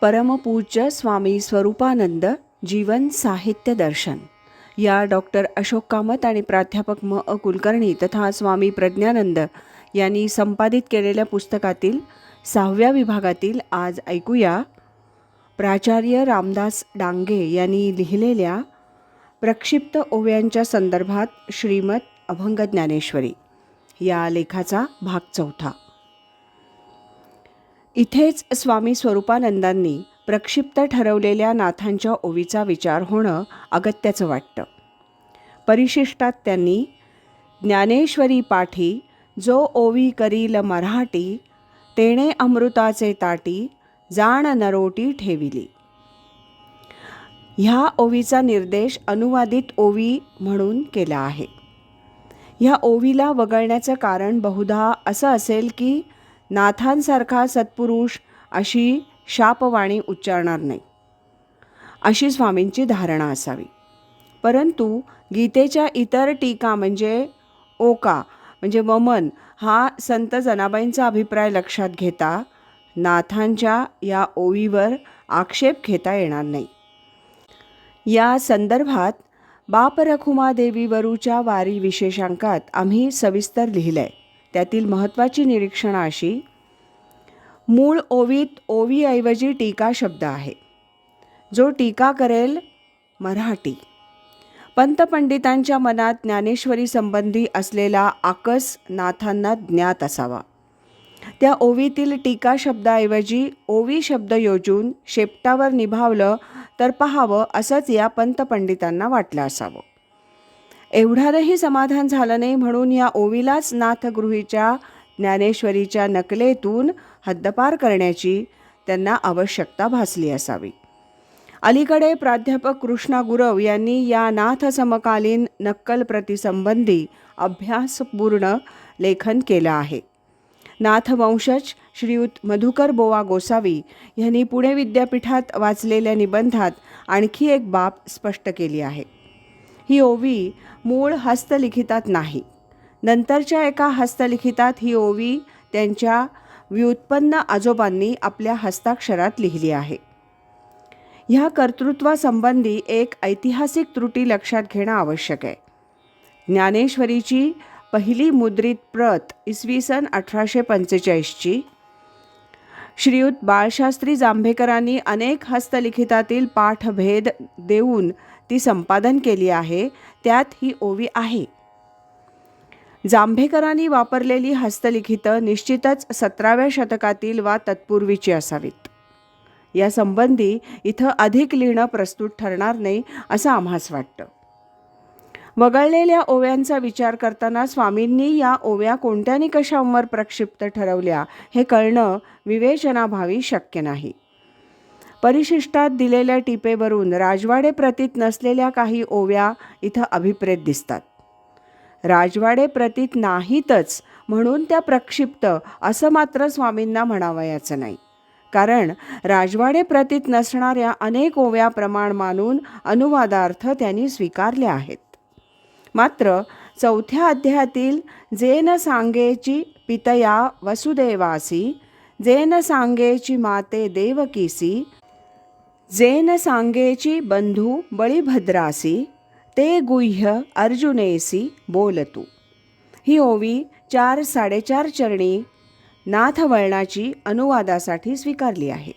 परमपूज्य स्वामी स्वरूपानंद जीवन साहित्य दर्शन. या डॉक्टर अशोक कामत आणि प्राध्यापक म. अ. कुलकर्णी तथा स्वामी प्रज्ञानंद यांनी संपादित केलेल्या पुस्तकातील सहाव्या विभागातील आज ऐकूया. प्राचार्य रामदास डांगे यांनी लिहिलेल्या प्रक्षिप्त ओव्यांच्या संदर्भात श्रीमत अभंग ज्ञानेश्वरी या लेखाचा भाग चौथा. इथेच स्वामी स्वरूपानंदांनी प्रक्षिप्त ठरवलेल्या नाथांच्या ओवीचा विचार होणं अगत्याचं वाटतं. परिशिष्टात त्यांनी ज्ञानेश्वरी पाठी जो ओवी करील मराठी तेणे अमृताचे ताटी जाण नरोटी ठेविली. ह्या ओवीचा निर्देश अनुवादित ओवी म्हणून केला आहे. ह्या ओवीला वगळण्याचं कारण बहुधा असं असेल की नाथांसारखा सत्पुरुष अशी शापवाणी उच्चारणार नाही. अशी स्वामींची धारणा असावी. परंतु गीतेच्या इतर टीका म्हणजे ओका म्हणजे वमन हा संत जनाबाईंचा अभिप्राय लक्षात घेता नाथांच्या या ओवीवर आक्षेप घेता येणार नाही. या संदर्भात बाप रखुमादेवीवरूच्या वारी विशेषांकात आम्ही सविस्तर लिहिलं आहे त्यातील महत्त्वाची निरीक्षणं अशी मूळ ओवीत ओवीऐवजी टीका शब्द आहे. जो टीका करेल मराठी. पंतपंडितांच्या मनात ज्ञानेश्वरी संबंधी असलेला आकस नाथांना ज्ञात असावा. त्या ओवीतील टीका शब्दाऐवजी ओवी शब्द योजून शेपटावर निभावलं तर पहावं असंच या पंतपंडितांना वाटलं असावं. एवढ्यातही समाधान झालं नाही म्हणून या ओवीलाच नाथगृहीच्या ज्ञानेश्वरीच्या नकलेतून हद्दपार करण्याची त्यांना आवश्यकता भासली असावी. अलीकडे प्राध्यापक कृष्णा गुरव यांनी या नाथ समकालीन नक्कल प्रतिसंबंधी अभ्यासपूर्ण लेखन केलं आहे. नाथवंशज श्रीयुत मधुकर बोवा गोसावी यांनी पुणे विद्यापीठात वाचलेल्या निबंधात आणखी एक बाब स्पष्ट केली आहे. ही ओवी मूळ हस्तलिखितात नाही. नंतरच्या एका हस्तलिखितात ही ओवी त्यांच्या व्युत्पन्न आजोबांनी आपल्या हस्ताक्षरात लिहिली आहे. ह्या कर्तृत्वासंबंधी एक ऐतिहासिक त्रुटी लक्षात घेणं आवश्यक आहे. ज्ञानेश्वरीची पहिली मुद्रित प्रत इसवी सन अठराशे पंचेचाळीसची. श्रीयुत बाळशास्त्री जांभेकरांनी अनेक हस्तलिखितातील पाठभेद देऊन ती संपादन केली आहे त्यात ही ओवी आहे. जांभेकरांनी वापरलेली हस्तलिखितं निश्चितच सतराव्या शतकातील वा तत्पूर्वीची असावीत. या संबंधी इथं अधिक लिहिणं प्रस्तुत ठरणार नाही असं आम्हास वाटतं. वगळलेल्या ओव्यांचा विचार करताना स्वामींनी या ओव्या कोणत्या निकषांवर प्रक्षिप्त ठरवल्या हे कळणं विवेचनाभावी शक्य नाही. परिशिष्टात दिलेल्या टिपेवरून राजवाडे प्रतीत नसलेल्या काही ओव्या इथं अभिप्रेत दिसतात. राजवाडे प्रतीत नाहीतच म्हणून त्या प्रक्षिप्त असं मात्र स्वामींना म्हणावयाचं नाही. कारण राजवाडे प्रतीत नसणाऱ्या अनेक ओव्या प्रमाण मानून अनुवादार्थ त्यांनी स्वीकारल्या आहेत. मात्र चौथ्या अध्यायातील जे न सांगेची पितया वसुदेवासी जे न सांगेची माते देवकीसी जेन सांगेची बंधू बळीभद्रासी ते गुह्य अर्जुनेसी बोलतू. ही ओवी चार साडेचार चरणी नाथवळणाची अनुवादासाठी स्वीकारली आहे.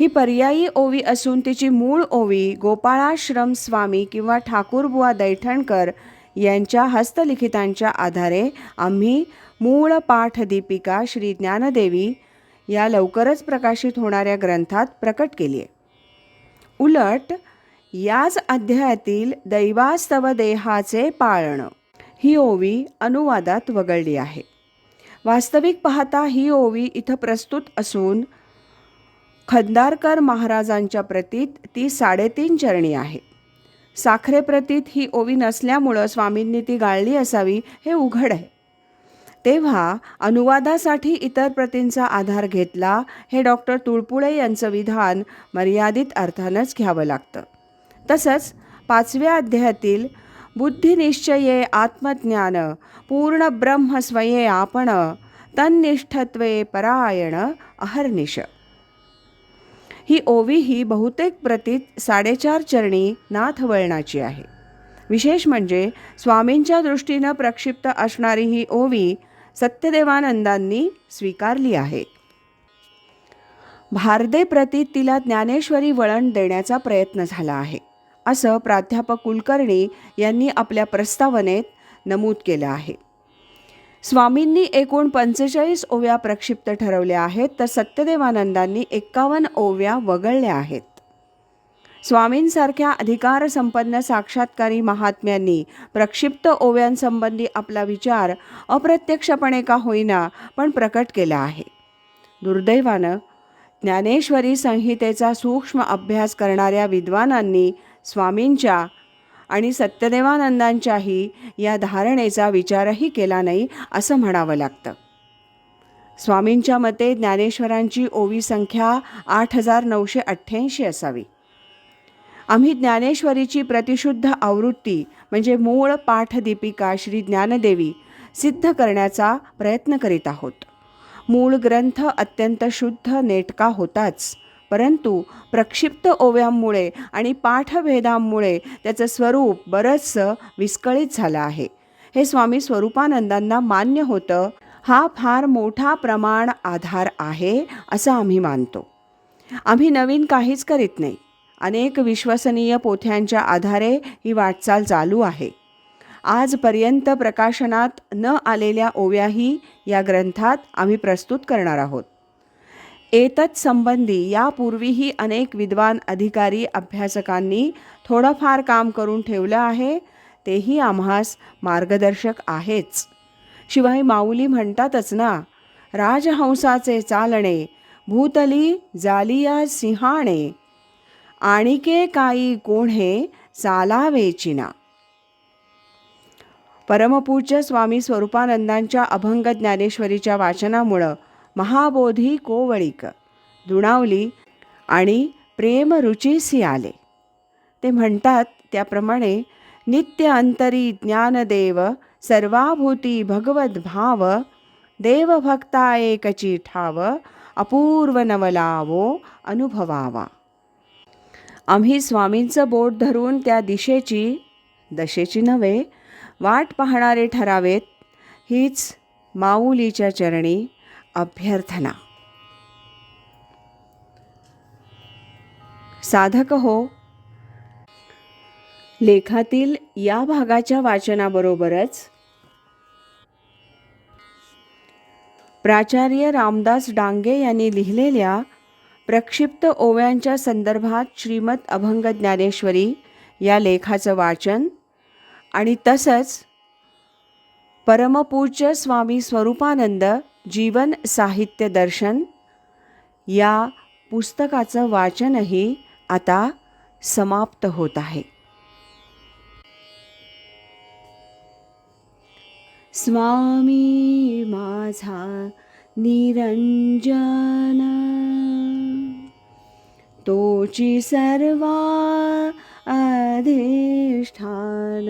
ही पर्यायी ओवी असून तिची मूळ ओवी गोपाळाश्रम स्वामी किंवा ठाकूरबुवा दैठणकर यांच्या हस्तलिखितांच्या आधारे आम्ही मूळ पाठदीपिका श्री ज्ञानदेवी या लवकरच प्रकाशित होणाऱ्या ग्रंथात प्रकट केली आहे. उलट याच अध्यायातील दैवास्तव देहाचे पाळणं. ही ओवी अनुवादात वगळली आहे. वास्तविक पाहता ही ओवी इथं प्रस्तुत असून खंदारकर महाराजांच्या प्रतीत ती साडेतीन चरणी आहे. साखरे प्रतीत ही ओवी नसल्यामुळं स्वामींनी ती गाळली असावी हे उघड आहे. तेव्हा अनुवादासाठी इतर प्रतींचा आधार घेतला हे डॉक्टर तुळपुळे यांचं विधान मर्यादित अर्थानंच घ्यावं लागतं. तसंच पाचव्या अध्यायातील बुद्धिनिश्चये आत्मज्ञान पूर्ण ब्रह्म स्वये आपण तन्निष्ठत्वे परायण अहर्निश. ही ओवी ही बहुतेक प्रतीत साडेचार चरणी नाथवळणाची आहे. विशेष म्हणजे स्वामींच्या दृष्टीनं प्रक्षिप्त असणारी ही ओवी सत्यदेवानंदांनी स्वीकारली आहे. भारदे प्रतीत तिला ज्ञानेश्वरी वळण देण्याचा प्रयत्न झाला आहे असं प्राध्यापक कुलकर्णी यांनी आपल्या प्रस्तावनेत नमूद केलं आहे. स्वामींनी एकूण पंचेचाळीस ओव्या प्रक्षिप्त ठरवल्या आहेत तर सत्यदेवानंदांनी एक्कावन्न ओव्या वगळल्या आहेत. स्वामींसारख्या अधिकारसंपन्न साक्षात्कारी महात्म्यांनी प्रक्षिप्त ओव्यांसंबंधी आपला विचार अप्रत्यक्षपणे का होईना पण प्रकट केला आहे. दुर्दैवानं ज्ञानेश्वरी संहितेचा सूक्ष्म अभ्यास करणाऱ्या विद्वानांनी स्वामींच्या आणि सत्यदेवानंदांच्याही या धारणेचा विचारही केला नाही असं म्हणावं लागतं. स्वामींच्या मते ज्ञानेश्वरांची ओवी संख्या आठ हजार नऊशे अठ्ठ्याऐंशी असावी. आम्ही ज्ञानेश्वरीची प्रतिशुद्ध आवृत्ती म्हणजे मूळ पाठदीपिका श्री ज्ञानदेवी सिद्ध करण्याचा प्रयत्न करीत आहोत. मूळ ग्रंथ अत्यंत शुद्ध नेटका होताच. परंतु प्रक्षिप्त ओव्यांमुळे आणि पाठभेदांमुळे त्याचं स्वरूप बरंचसं विस्कळीत झालं आहे. हे स्वामी स्वरूपानंदांना मान्य होतं हा फार मोठा प्रमाण आधार आहे असं आम्ही मानतो. आम्ही नवीन काहीच करीत नाही. अनेक विश्वसनीय पोथ्यांच्या आधारे ही वाटचाल चालू आहे. आजपर्यंत प्रकाशनात न आलेल्या ओव्याही या ग्रंथात आम्ही प्रस्तुत करणार आहोत. एतत् संबंधी यापूर्वीही अनेक विद्वान अधिकारी अभ्यासकांनी थोडंफार काम करून ठेवलं आहे तेही आम्हास मार्गदर्शक आहेच. शिवाय माऊली म्हणतातच ना राजहंसाचे चालणे भूतली जालिया सिंहाणे आणिके काही गुन्हे चालावेचिना. परमपूज्य स्वामी स्वरूपानंदांच्या अभंग ज्ञानेश्वरीच्या वाचनामुळं महाबोधी कोवळीक दुणावली आणि प्रेम रुचीसी आले. ते म्हणतात त्याप्रमाणे नित्य अंतरी ज्ञानदेव सर्वाभूती भगवत भाव देवभक्ता एकची ठाव अपूर्व नवलावो अनुभवावा. आम्ही स्वामींचं बोट धरून त्या दिशेची दशेची नव्हे वाट पाहणारे ठरावेत हीच माऊलीच्या चरणी अभ्यर्थना. साधक हो लेखातील या भागाच्या वाचनाबरोबरच प्राचार्य रामदास डांगे यांनी लिहिलेल्या प्रक्षिप्त ओव्यांच्या संदर्भात श्रीमद अभंग ज्ञानेश्वरी या लेखाचं वाचन आणि तसंच परमपूज्य स्वामी स्वरूपानंद जीवन साहित्य दर्शन या पुस्तकाचं वाचनही आता समाप्त होत आहे. स्वामी माझा निरंजन त्वचि सर्वा अधिष्ठान।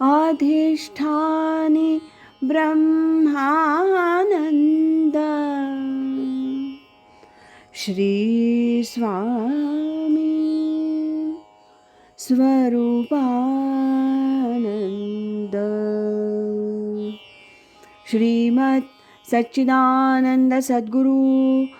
अधिष्ठानि ब्रह्मानन्द। श्रीस्वामी स्वरूपानन्द। श्रीमत् श्रीमत्सच्चिदानन्दसद्गुरुः